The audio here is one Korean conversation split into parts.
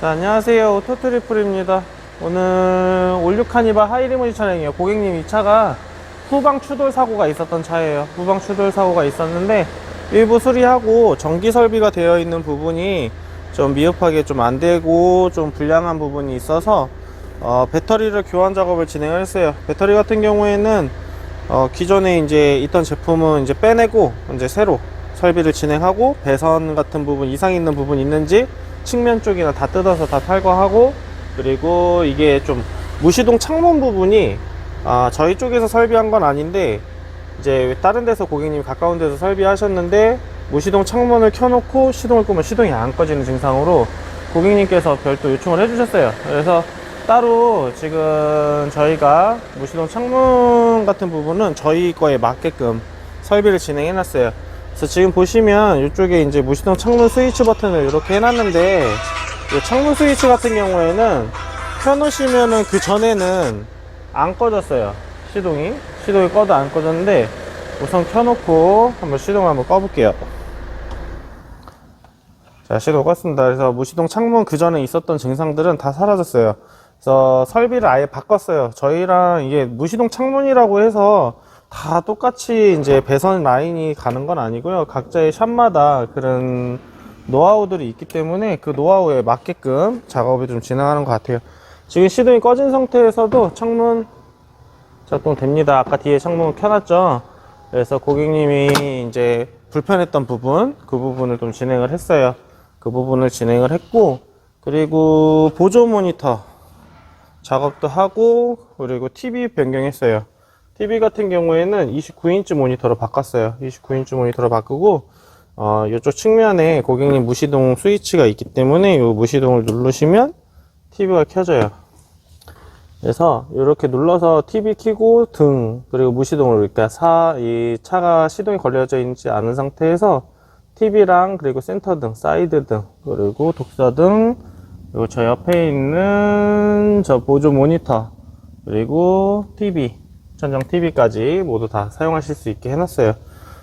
자, 안녕하세요. 오토트리플입니다. 오늘 올류카니발 하이리무진 차량이에요. 고객님 이 차가 후방 추돌 사고가 있었던 차예요. 후방 추돌 사고가 있었는데 일부 수리하고 전기 설비가 되어 있는 부분이 좀 미흡하게 좀 안 되고 좀 불량한 부분이 있어서 어, 배터리를 교환 작업을 진행을 했어요. 배터리 같은 경우에는 어, 기존에 이제 있던 제품은 이제 빼내고 이제 새로 설비를 진행하고 배선 같은 부분 이상 있는 부분 있는지 측면 쪽이나 다 뜯어서 다 탈거하고 그리고 이게 좀 무시동 창문 부분이 아, 저희 쪽에서 설비한 건 아닌데 이제 다른 데서 고객님이 가까운 데서 설비하셨는데 무시동 창문을 켜놓고 시동을 끄면 시동이 안 꺼지는 증상으로 고객님께서 별도 요청을 해주셨어요. 그래서 따로 지금 저희가 무시동 창문 같은 부분은 저희 거에 맞게끔 설비를 진행해 놨어요. 그래서 지금 보시면 이쪽에 이제 무시동 창문 스위치 버튼을 이렇게 해놨는데 이 창문 스위치 같은 경우에는 켜놓으시면은 그 전에는 안 꺼졌어요. 시동이 시동이 꺼도 안 꺼졌는데 우선 켜놓고 한번 시동을 한번 꺼볼게요. 자, 시동 껐습니다. 그래서 무시동 창문 그 전에 있었던 증상들은 다 사라졌어요. 그래서 설비를 아예 바꿨어요. 저희랑 이게 무시동 창문이라고 해서 다 똑같이 이제 배선 라인이 가는 건 아니고요. 각자의 샵마다 그런 노하우들이 있기 때문에 그 노하우에 맞게끔 작업을 좀 진행하는 것 같아요. 지금 시동이 꺼진 상태에서도 창문 작동됩니다. 아까 뒤에 창문 켜놨죠. 그래서 고객님이 이제 불편했던 부분, 그 부분을 좀 진행을 했어요. 그 부분을 진행을 했고, 그리고 보조 모니터 작업도 하고, 그리고 TV 변경했어요. TV 같은 경우에는 29인치 모니터로 바꿨어요. 29인치 모니터로 바꾸고, 어, 이쪽 측면에 고객님 무시동 스위치가 있기 때문에 이 무시동을 누르시면 TV가 켜져요. 그래서 이렇게 눌러서 TV 켜고 등 그리고 무시동으로 그러니까 사, 이 차가 시동이 걸려져 있지 않은 상태에서 TV랑 그리고 센터 등, 사이드 등 그리고 독서 등 그리고 저 옆에 있는 저 보조 모니터 그리고 TV 천정 TV까지 모두 다 사용하실 수 있게 해놨어요.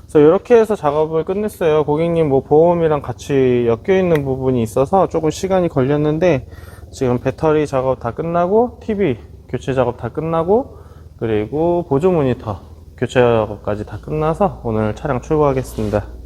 그래서 이렇게 해서 작업을 끝냈어요. 고객님 뭐 보험이랑 같이 엮여 있는 부분이 있어서 조금 시간이 걸렸는데 지금 배터리 작업 다 끝나고 TV 교체 작업 다 끝나고 그리고 보조 모니터 교체 작업까지 다 끝나서 오늘 차량 출고하겠습니다.